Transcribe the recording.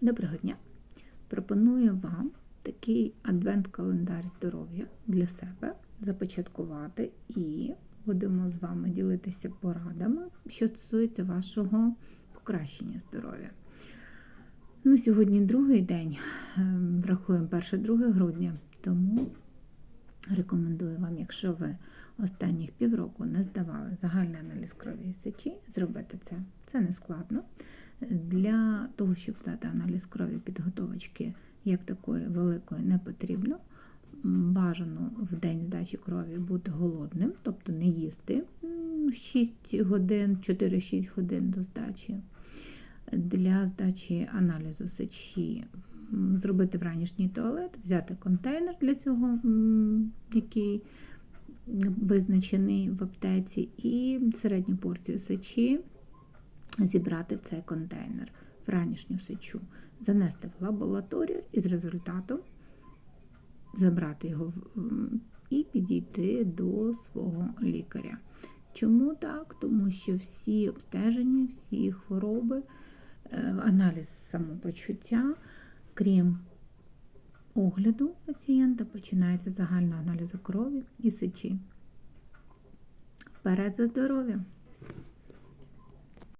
Доброго дня! Пропоную вам такий адвент-календар здоров'я для себе започаткувати і будемо з вами ділитися порадами, що стосується вашого покращення здоров'я. Ну, сьогодні другий день, ем, врахуємо 1-2 грудня, тому рекомендую вам, якщо ви останніх півроку не здавали загальний аналіз крові і сечі, зробити це. Це не складно. Для того, щоб здати аналіз крові підготовочки як такої великої не потрібно. Бажано в день здачі крові бути голодним, тобто не їсти 6 годин, 4-6 годин до здачі. Для здачі аналізу сечі зробити вранішній туалет, взяти контейнер для цього, який визначений в аптеці, і середню порцію сечі зібрати в цей контейнер вранішню сечу, занести в лабораторію і з результатом забрати його і підійти до свого лікаря. Чому так? Тому що всі обстеження, всі хвороби, е, аналіз самопочуття, крім огляду пацієнта, починається загальна аналізу крові і сечі. Вперед за здоров'ям!